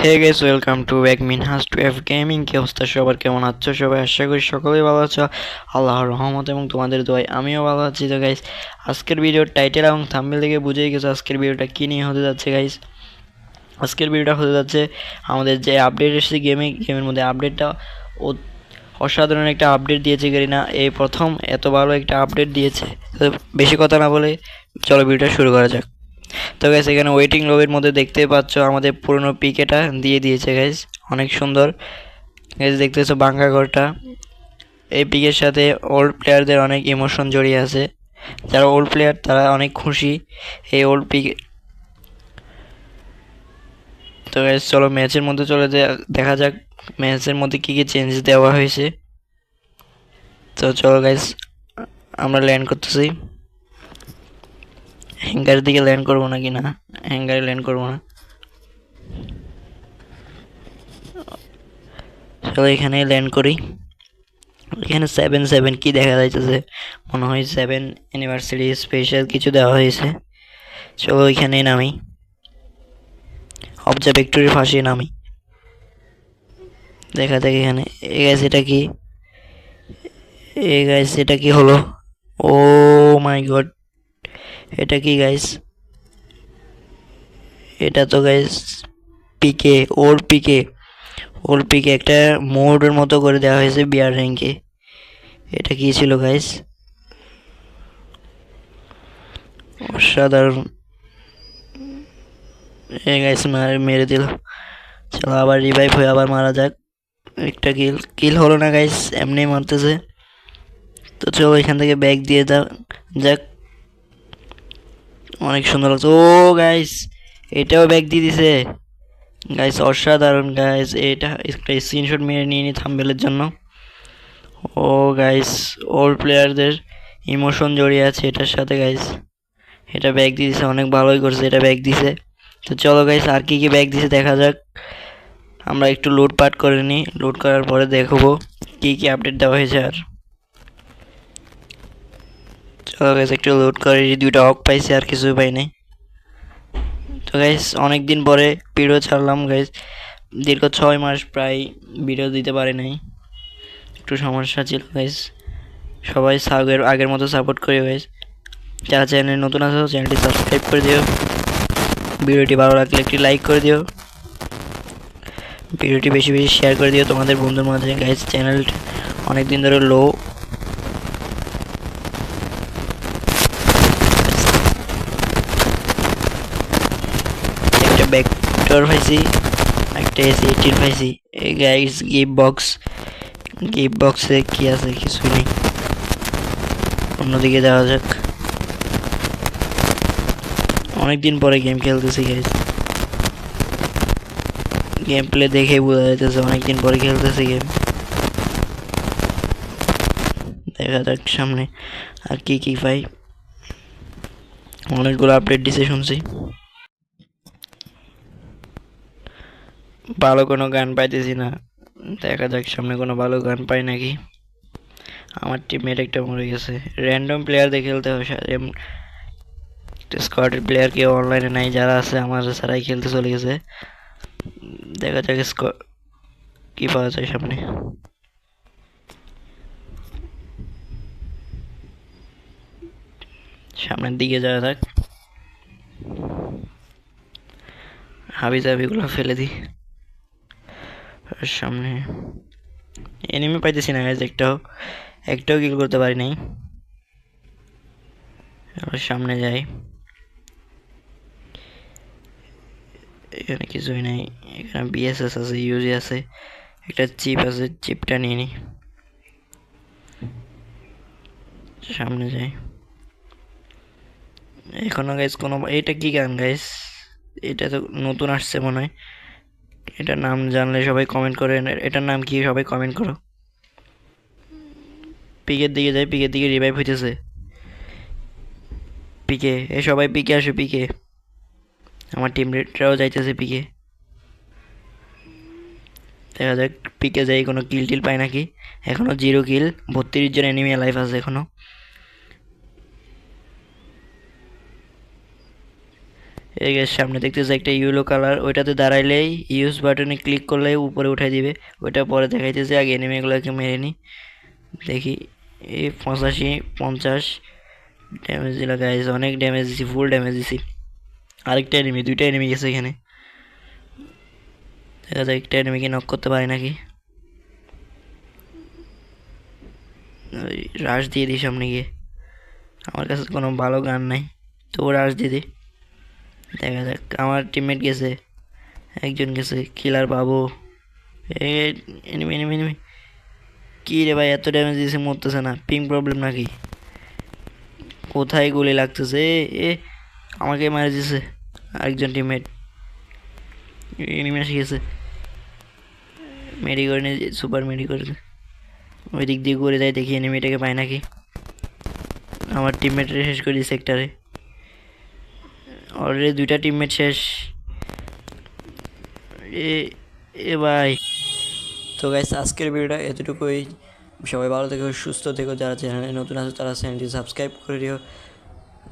Hey guys welcome to back Minhas to F gaming কি অবস্থা সবার? কেমন আছো সবাই? আশা করি সকলেই ভালো আছো। আল্লাহর রহমত এবং তোমাদের দোয়ায় আমিও ভালো আছি তো গাইস আজকের ভিডিওর টাইটেল এবং থাম্বেল থেকে বুঝেই গেছো আজকের ভিডিওটা কী নিয়ে হতে যাচ্ছে গাইস আজকের ভিডিওটা হতে যাচ্ছে আমাদের যে আপডেট এসেছে গেমে গেমের মধ্যে আপডেটটা অসাধারণ একটা আপডেট দিয়েছে গেরিনা এই প্রথম এত ভালো একটা আপডেট দিয়েছে। বেশি কথা না বলে চলো ভিডিওটা শুরু করা যাক। তো গাইস এখানে ওয়েটিং লবির মধ্যে দেখতেই পাচ্ছ আমাদের পুরনো পিকেটা দিয়ে দিয়েছে গাইস অনেক সুন্দর। গাইস দেখতেছো বাঙ্কা ঘরটা? এই পিকের সাথে ওল্ড প্লেয়ারদের অনেক ইমোশন জড়িয়ে আছে। যারা ওল্ড প্লেয়ার তারা অনেক খুশি এই ওল্ড পিক তো গাইস চলো ম্যাচের মধ্যে চলে দেখা যাক ম্যাচের মধ্যে কি কি চেঞ্জ দেওয়া হয়েছে। তো চলো গাইস আমরা ল্যান্ড করতেছি। হ্যাঙ্গারের দিকে ল্যান্ড করব নাকি না? হ্যাঙ্গারে ল্যান্ড করব না। চলো এখানে ল্যান্ড করি। এখানে সেভেন সেভেন কী দেখা যাইতেছে? মনে হয় সেভেন অ্যানিভার্সারি স্পেশাল কিছু দেওয়া হয়েছে। চলো এখানে নামি। অবজারভেক্টরির ফাঁসে নামি। দেখা যাক এখানে। এ গাছ এটা কি? এ গাছ এটা কি হলো? ও মাই গড এটা কি গাইস এটা তো গাইস পিকে ওর পিকে ওর পিকে একটা মোডের মতো করে দেওয়া হয়েছে বিয়ার র্যাঙ্কে এটা কি ছিল গাইস অসাধারণ। এ গাইস মারে, মেরে দিল। চলো আবার রিভাইভ হয়ে আবার মারা যাক। একটা কিল কিল হলো না গাইস এমনি মারতেছে। তো চলো এখান থেকে ব্যাগ দিয়ে দাও যাক। অনেক সুন্দর লাগছে। ও গাইস এটাও ব্যাগ দিয়ে দিছে। গাইস অসাধারণ গাইস এটা একটা স্ক্রিনশট মেরে নিয়ে নি থাম্বেলের জন্য। ও গাইস ওল্ড প্লেয়ারদের ইমোশন জড়িয়ে আছে এটার সাথে গাইস এটা ব্যাগ দিয়ে দিছে, অনেক ভালোই করছে, এটা ব্যাগ দিছে। তো চলো গাইস আর কি কি ব্যাগ দিছে দেখা যাক। আমরা একটু লুটপাট করে নিই লুট করার পরে দেখব কী কী আপডেট দেওয়া হয়েছে আর। চলো গাইস একটু লোড করে দুইটা অক পাইছি, আর কিছু পাই নাই। তো গাইস অনেক দিন পরে ভিডিও ছাড়লাম গাইস দীর্ঘ ছয় মাস প্রায় ভিডিও দিতে পারে নাই। একটু সমস্যা ছিল গাইস সবাই আগের আগের মতো সাপোর্ট করে গাইস যারা চ্যানেল নতুন আছো চ্যানেলটি সাবস্ক্রাইব করে দিও। ভিডিওটি ভালো লাগলে একটি লাইক করে দিও। ভিডিওটি বেশি বেশি শেয়ার করে দিও তোমাদের বন্ধুর মাঝে। গাইস চ্যানেলটা অনেক দিন ধরে লো একটা ব্যাকডোর পাইছি, একটা এসি এইটিন পাইছি। গাইস গিফট বক্স গিফট বক্সে কি আছে কিছু নেই। অন্যদিকে যাওয়া যাক। অনেকদিন পরে গেম খেলতেছি গাইস গেম প্লে দেখে বোঝা যাইতেছে অনেকদিন পরে খেলতেছি গেম দেখা যাক সামনে আর কি কি পাই। অনেকগুলো আপডেট দিছে শুনছি। ভালো কোনো গান পাইতেছি না। দেখা যাক সামনে কোনো ভালো গান পাই নাকি। আমার টিমমেট একটা মরে গেছে র্যান্ডম প্লেয়ার দিয়ে খেলতে হয় স্কোয়াডের প্লেয়ার কেউ অনলাইনে নাই, যারা আছে আমার ছাড়াই খেলতে চলে গেছে। দেখা যাক স্কোয়াড কী পাওয়া যায় সামনে। সামনের দিকে যাওয়া যাক। হাবি জাবিগুলো ফেলে দিই। সামনে এনিমি পাইতেছি না গাইজ একটাও একটাও কিল করতে পারি নাই। সামনে যাই। এখানে কিছুই নাই, এখানে বিএসএস আছে ইউজি আছে, একটা চিপ আছে চিপটা নিয়ে নিই সামনে যাই। এখনও গাইজ কোনো এটা কি গান গাইজ এটা তো নতুন আসছে মনে হয়। এটার নাম জানলে সবাই কমেন্ট করে এটার নাম কি সবাই কমেন্ট করো। পিকের দিকে যাই, পিকের দিকে রিভাইভ হইতেছে। পিকে, এ সবাই পিকে আসে, পিকে। আমার টিম রেটরাও যাইতেছে পিকে। দেখা যাক, পিকে যাই, কোনো কিল টিল পায় নাকি? এখনও জিরো কিল বত্রিশ জন এনিমি লাইফ আছে এখনও। এই guys, সামনে দেখতেছে একটা ইয়েলো কালার ওইটাতে দাঁড়াইলেই ইউজ বাটনে ক্লিক করলে উপরে উঠাই দিবে। ওইটা পরে দেখাইতেছে আগে এনিমিগুলোকে মেরে নি। দেখি এই পঁচাশি পঞ্চাশ ড্যামেজ দিল গাইজ অনেক ড্যামেজ দিছি ফুল ড্যামেজ দিছি। আরেকটা এনিমি দুইটা এনিমি গেছে এখানে। দেখা যায় একটা এনিমিকে নক করতে পারি নাকি। রাশ দিয়ে দিই সামনে গিয়ে। আমার কাছে কোনো ভালো গান নাই তবু রাশ দিয়ে দিই। দেখা যাক আমার টিমমেট গেছে একজন গেছে কিলার পাবো এনিমি কি রে ভাই এত ড্যামেজ দিয়েছে মরতেছে না পিং প্রবলেম নাকি? কোথায় গুলি লাগতেছে? এ, আমাকে মারে দিয়েছে আরেকজন টিমমেট এনিমি এসে গেছে। মেডি করে নিয়ে সুপার মেডি করেছে ওই দিক দিয়ে ঘুরে যায় দেখি এনিমিটাকে পায় নাকি। আমার টিমমেটের শেষ করি সেক্টরে অলরেডি দুইটা টিমমেট শেষ। এ এ ভাই। তো গাইস আজকের ভিডিওটা এতটুকুই। সবাই ভালো থেকো, সুস্থ থেকো। যারা চ্যানেলে নতুন আছে, তারা চ্যানেলটি সাবস্ক্রাইব করে দিও।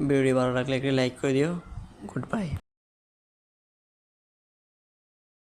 ভিডিওটি ভালো লাগলে একটি লাইক করে দিও। Good bye